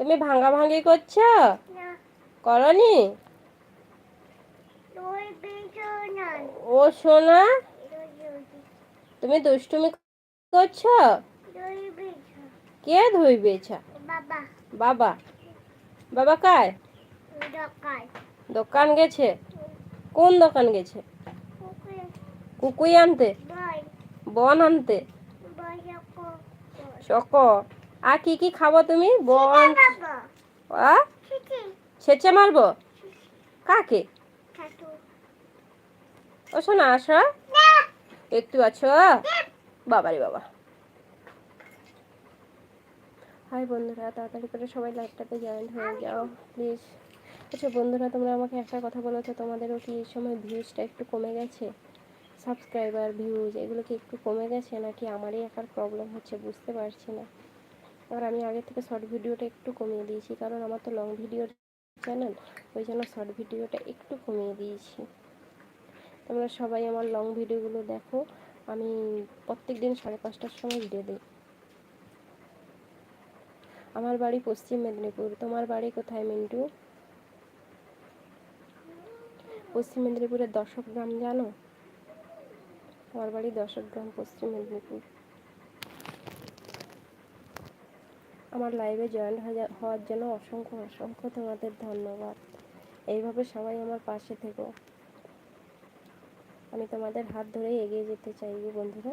তুমি ভাঙা ভাঙি করছ করনি? ও সোনা তুমি দুষ্টুমি করছ? কে ধুইবেছা বাবা। বাবা। বাবা কায় দোকান। গেছে? কোন দোকান গেছে? কুকুই আনতে? বন। আনতে? চক আর কি কি খাব তুমি? বন ছেচে মারবো? কাকে? ও শোনা, আসো। একটু আছো? বাবারে বাবা। হাই বন্ধুরা, তাড়াতাড়ি করে সবাই লাইভটাতে জয়েন হয়ে যাও প্লিজ আচ্ছা বন্ধুরা, তোমরা আমাকে একটা কথা বলো তো তোমাদেরও কি এই সময় ভিউজটা একটু কমে গেছে? সাবস্ক্রাইবার ভিউজ এগুলো কি একটু কমে গেছে? নাকি আমারই একার প্রবলেম হচ্ছে, বুঝতে পারছি না। আর আমি আগে থেকে শর্ট ভিডিওটা একটু কমিয়ে দিয়েছি, কারণ আমার তো লং ভিডিও চ্যানেল ওই জন্য শর্ট ভিডিওটা একটু কমিয়ে দিয়েছি। তোমরা সবাই আমার লং ভিডিওগুলো দেখো, আমি প্রত্যেক দিন সাড়ে পাঁচটার সময় ভিডিও দিই। আমার বাড়ি পশ্চিম মেদিনীপুর, তোমার বাড়ি কোথায় মিন্টু? পশ্চিম মেদিনীপুরের দশক গ্রাম জানো? আমার বাড়ি দশক গ্রাম পশ্চিম মেদিনীপুর। আমার লাইভে জয়েন হওয়ার জন্য অসংখ্য অসংখ্য তোমাদের ধন্যবাদ। এইভাবে সবাই আমার পাশে থেকো। আমি তোমাদের হাত ধরেই এগিয়ে যেতে চাইব বন্ধুরা।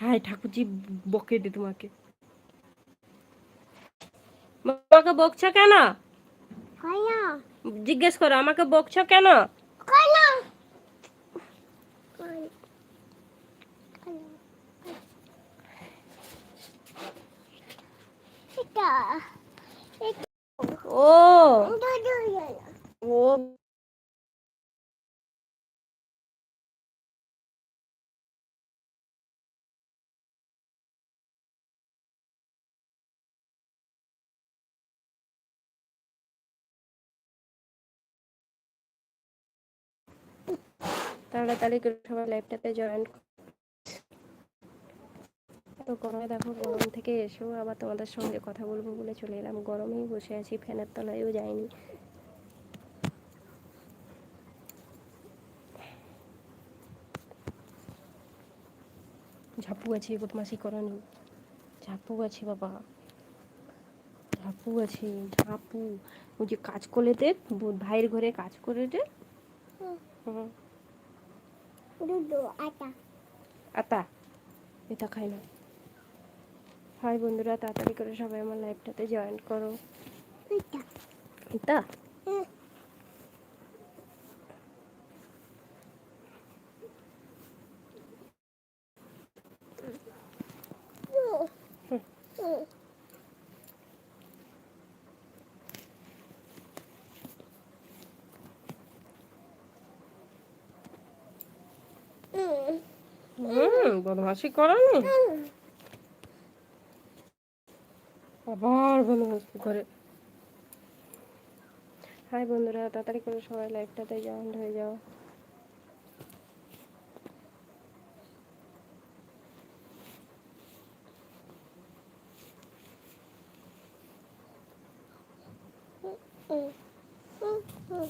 হাই ঠাকুরজি বকে দে তোমাকে। আমাকে বকছো কেন? জিজ্ঞেস করো আমাকে বকছো কেন? ও। ও তাড়াতাড়ি করে সবাই লাইভটাতে জয়েন তো গরমে দেখো গরম থেকে এসেও আবার তোমাদের সঙ্গে কথা বলব বলে চলে এলাম। গরমেই বসে আছি ফ্যানের তলায়ও যাইনি। ঝাপু আছে বদমাসি করনি। ঝাপু আছে বাবা। ঝাপু আছে ঝাপু। ওই যে কাজ করে দে ভাইয়ের ঘরে কাজ করে দে। হুম। দুদু আটা। আতা? এটা খাই না। হাই বন্ধুরা তাড়াতাড়ি করে সবাই আমার লাইভটাতে জয়েন করো। এটা। এটা? হুম বদমাসি করনি? আবার বদমাসি করে। হাই বন্ধুরা, তাড়াতাড়ি করে সবাই লাইভটাতে জয়েন হয়ে যাও। হুম।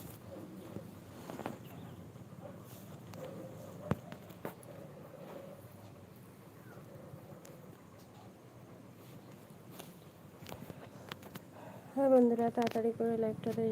হ্যাঁ বন্ধুরা তাড়াতাড়ি করে লাইভটাতে